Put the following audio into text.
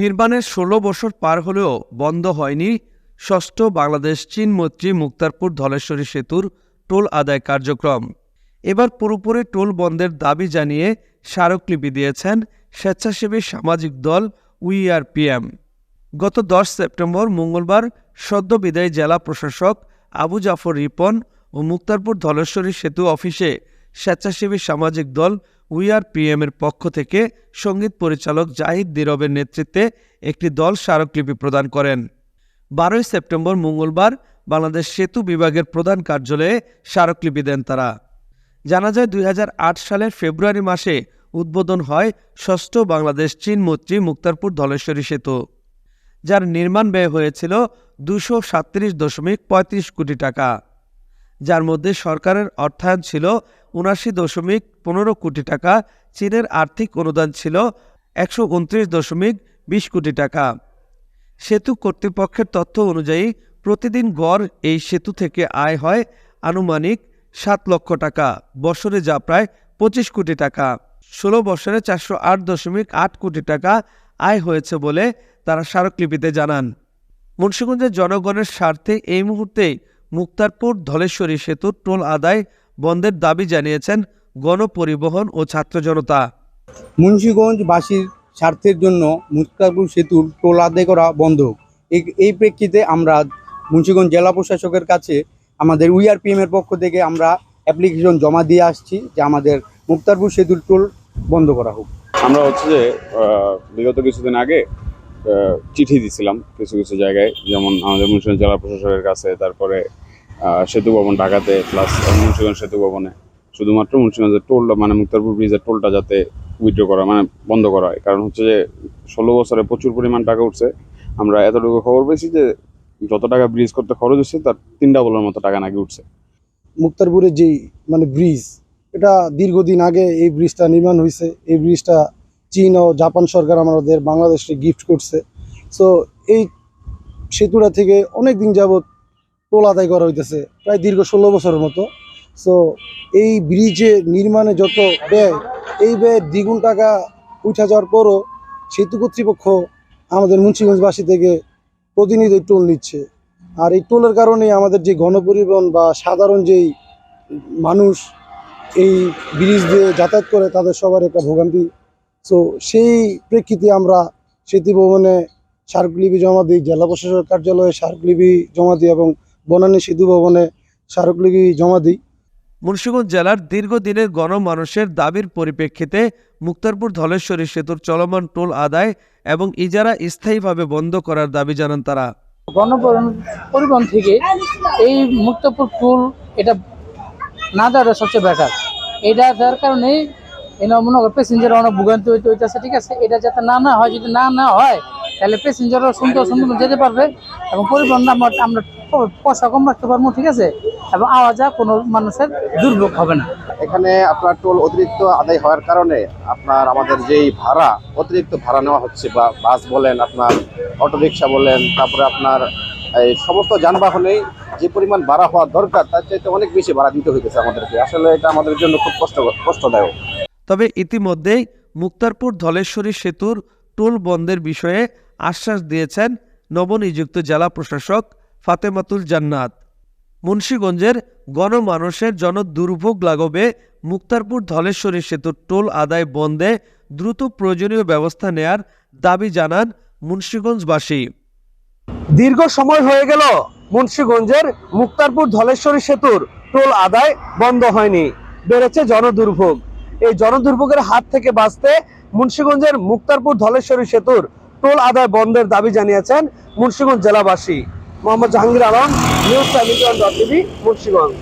নির্মাণের ষোলো বছর পার হলেও বন্ধ হয়নি। ষষ্ঠ বাংলাদেশ চীন মৈত্রী মুক্তারপুর ধলেশ্বরী সেতুর টোল আদায় কার্যক্রম। এবার পুরোপুরি টোল বন্ধের দাবি জানিয়ে স্মারকলিপি দিয়েছেন স্বেচ্ছাসেবী সামাজিক দল উইআরপিএম। গত দশ সেপ্টেম্বর মঙ্গলবার সদ্য বিদায়ী জেলা প্রশাসক আবু জাফর রিপন ও মুক্তারপুর ধলেশ্বরী সেতু অফিসে স্বেচ্ছাসেবী সামাজিক দল উইআরপিএম এর পক্ষ থেকে সংগীত পরিচালক জাহিদ দিরবের নেতৃত্বে একটি দল স্মারকলিপি প্রদান করেন। বারোই সেপ্টেম্বর মঙ্গলবার বাংলাদেশ সেতু বিভাগের প্রধান কার্যালয়ে স্মারকলিপি দেন তারা। জানা যায়, দুই হাজার আট সালের ফেব্রুয়ারি মাসে উদ্বোধন হয় ষষ্ঠ বাংলাদেশ চীন মৈত্রী মুক্তারপুর ধলেশ্বরী সেতু, যার নির্মাণ ব্যয় হয়েছিল দুশো দশমিক পঁয়ত্রিশ কোটি টাকা। যার মধ্যে সরকারের অর্থায়ন ছিল উনাশি দশমিক পনেরো কোটি টাকা, চীনের আর্থিক অনুদান ছিল একশো উনত্রিশ দশমিক বিশ কোটি টাকা। সেতু কর্তৃপক্ষের তথ্য অনুযায়ী প্রতিদিন গড় এই সেতু থেকে আয় হয় আনুমানিক সাত লক্ষ টাকা, বছরে যা প্রায় পঁচিশ কোটি টাকা। ষোলো বছরে চারশো আট দশমিক আট কোটি টাকা আয় হয়েছে বলে তারা স্মারকলিপিতে জানান। মুন্সিগঞ্জের জনগণের স্বার্থে এই মুহূর্তে মুক্তারপুর ধলেশ্বরী সেতুর টোল আদায় বন্ধের দাবি জানিয়েছেন গণপরিবহন ও ছাত্র জনতা মুন্সীগঞ্জবাসীর স্বার্থের জন্য মুক্তারপুর সেতুর টোল আদায় করা বন্ধ হোক। এই- এই প্রেক্ষিতে আমরা মুন্সীগঞ্জ জেলা প্রশাসকের কাছে আমাদের উইআরপিএম এর পক্ষ থেকে আমরা অ্যাপ্লিকেশন জমা দিয়ে আসছি যে আমাদের মুক্তারপুর সেতুর টোল বন্ধ করা হোক আমরা হচ্ছে যে বিগত কিছুদিন আগে চিঠি দিছিলাম কিছু কিছু জায়গায় যেমন আমাদের মুন্সিগঞ্জ জেলা প্রশাসকের কাছে তারপরে সেতু ভবন ঢাকাতে প্লাস মুন্সিগঞ্জ সেতু ভবনে। শুধুমাত্র মুন্সিগঞ্জের টোলটা মানে মুক্তারপুর ব্রিজের টোলটা যাতে উইথড্র করা মানে বন্ধ করা হয়। কারণ হচ্ছে যে, ষোলো বছরে প্রচুর পরিমাণ টাকা উঠছে। আমরা এতটুকু খবর পেয়েছি যে, যত টাকা ব্রিজ করতে খরচ হচ্ছে, তার তিন ডাবলের মতো টাকা নাকি উঠছে। মুক্তারপুরের যেই মানে ব্রিজ এটা দীর্ঘদিন আগে এই ব্রিজটা নির্মাণ হয়েছে। এই ব্রিজটা চীন ও জাপান সরকার আমাদের বাংলাদেশকে গিফট করছে। সো এই সেতুটা থেকে অনেক দিন যাবৎ টোল আদায় করা হইতেছে, প্রায় দীর্ঘ ষোলো বছরের মতো। সো এই ব্রিজে নির্মাণে যত ব্যয়, এই ব্যয় দ্বিগুণ টাকা উঠা যাওয়ার পরও সেতু কর্তৃপক্ষ আমাদের মুন্সিগঞ্জবাসী থেকে প্রতিনিধি টোল নিচ্ছে। আর এই টোলের কারণে আমাদের যে গণপরিবহন বা সাধারণ যেই মানুষ এই ব্রিজ দিয়ে যাতায়াত করে, তাদের সবার একটা ভোগান্তি। সো সেই প্রেক্ষিতে আমরা সেতু ভবনে স্মারকলিপি জমা দিই, জেলা প্রশাসক কার্যালয়ে স্মারকলিপি জমা দিই এবং বনানী সেতু ভবনে স্মারকলিপি জমা দিই। মুন্সিগঞ্জ জেলার দীর্ঘদিনের গণমানুষের দাবির পরিপ্রেক্ষিতে মুক্তারপুর ধলেশ্বরী সেতুর চলমান টোল আদায় এবং ইজারা স্থায়ীভাবে বন্ধ করার দাবি জানান তারা। গণপরিবহন থেকে এই মুক্তপুর টুল এটা না দেওয়াটা সবচেয়ে বেটার। এটা দেওয়ার কারণে এনে মনে কর প্যাসেঞ্জার অনেক ভোগান্তি হইতে হইতেছে ঠিক আছে? এটা যাতে না না হয় যদি না না হয় তাহলে প্যাসেঞ্জারও সুন্দর সুন্দর যেতে পারবে এবং পরিবহন আমরা পয়সা কম রাখতে পারব ঠিক আছে? এবং আওয়াজা কোনো মানুষের দুর্ভোগ হবে না। এখানে আপনার টোল অতিরিক্ত আদায় হওয়ার কারণে আপনার আমাদের যেই ভাড়া অতিরিক্ত ভাড়া নেওয়া হচ্ছে বা বাস বলেন আপনার অটোরিকশা বলেন তারপরে আপনার এই সমস্ত যানবাহনেই যে পরিমাণ ভাড়া হওয়া দরকার তার চাইতে অনেক বেশি ভাড়া দিতে হইতেছে আমাদেরকে। আসলে এটা আমাদের জন্য খুব কষ্ট কষ্টদায়ক। তবে ইতিমধ্যেই মুক্তারপুর ধলেশ্বরী সেতুর টোল বন্ধের বিষয়ে আশ্বাস দিয়েছেন নবনিযুক্ত জেলা প্রশাসক ফাতেমাতুল জান্নাত। মুন্সীগঞ্জের গণমানুষের জন দুর্ভোগ লাগবে মুক্তারপুর ধলেশ্বরী সেতুর টোল আদায় বন্ধে দ্রুত প্রয়োজনীয় ব্যবস্থা নেয়ার দাবি জানান মুন্সীগঞ্জবাসী। দীর্ঘ সময় হয়ে গেল মুন্সীগঞ্জের মুক্তারপুর ধলেশ্বরী সেতুর টোল আদায় বন্ধ হয়নি। বেড়েছে জনদুর্ভোগ। এই জনদুর্ভোগের হাত থেকে বাঁচতে মুন্সীগঞ্জের মুক্তারপুর ধলেশ্বরী সেতুর টোল আদায় বন্ধের দাবি জানিয়েছেন Munshiganj জেলাবাসী। Mohammad Jahangir Alam news television dot TV Munshiganj.